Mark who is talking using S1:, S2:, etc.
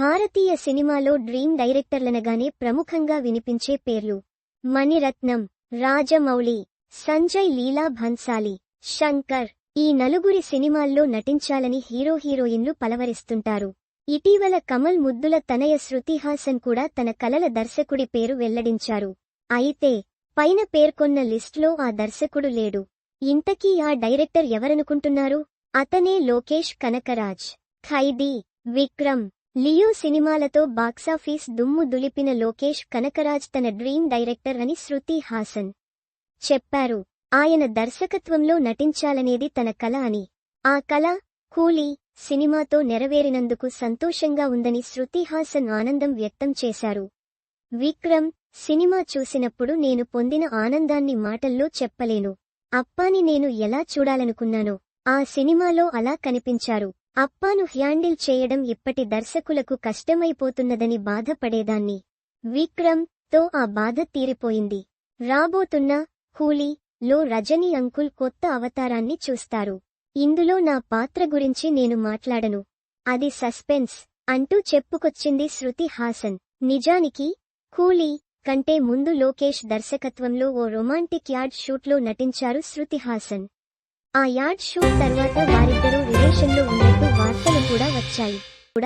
S1: భారతీయ సినిమాలో డ్రీమ్ డైరెక్టర్లనగానే ప్రముఖంగా వినిపించే పేర్లు. మణిరత్నం రాజమౌళి సంజయ్ లీలా భన్సాలి శంకర్ ఈ నలుగురి సినిమాల్లో నటించాలని హీరో హీరోయిన్లు పలవరిస్తుంటారు. ఇటీవల కమల్ ముద్దుల తనయ శృతిహాసన్ కూడా తన కలల దర్శకుడి పేరు వెల్లడించారు. అయితే పైన పేర్కొన్న లిస్ట్లో ఆ దర్శకుడు లేడు. ఇంతకీ ఆ డైరెక్టర్ ఎవరనుకుంటున్నారు? అతనే లోకేష్ కనకరాజ్ ఖైదీ విక్రమ్ లియో సినిమాలతో బాక్సాఫీస్ దుమ్ము దులిపిన లోకేష్ కనకరాజ్ తన డ్రీమ్ డైరెక్టర్ అని శృతి హాసన్ చెప్పారు. ఆయన దర్శకత్వంలో నటించాలనేది తన కళ అని. ఆ కళ కూలీ సినిమాతో నెరవేరినందుకు సంతోషంగా ఉందని శృతి హాసన్ ఆనందం వ్యక్తం చేశారు. విక్రమ్ సినిమా చూసినప్పుడు నేను పొందిన ఆనందాన్ని మాటల్లో చెప్పలేను. అప్పాని నేను ఎలా చూడాలనుకున్నానో? ఆ సినిమాలో అలా కనిపించారు. అప్పాను హ్యాండిల్ చేయడం ఇప్పటి దర్శకులకు కష్టమైపోతున్నదని బాధపడేదాన్ని. విక్రమ్తో ఆ బాధ తీరిపోయింది. రాబోతున్న హూలీ లో రజనీ అంకుల్ కొత్త అవతారాన్ని చూస్తారు. ఇందులో నా పాత్ర గురించి నేను మాట్లాడను. అది సస్పెన్స్ అంటూ చెప్పుకొచ్చింది శృతి హాసన్. నిజానికి కూలీ కంటే ముందు లోకేష్ దర్శకత్వంలో ఓ రొమాంటిక్ యాడ్ షూట్లో నటించారు శృతి హాసన్. ఆ యాడ్ షూట్ తర్వాత వారిద్దరూ 才。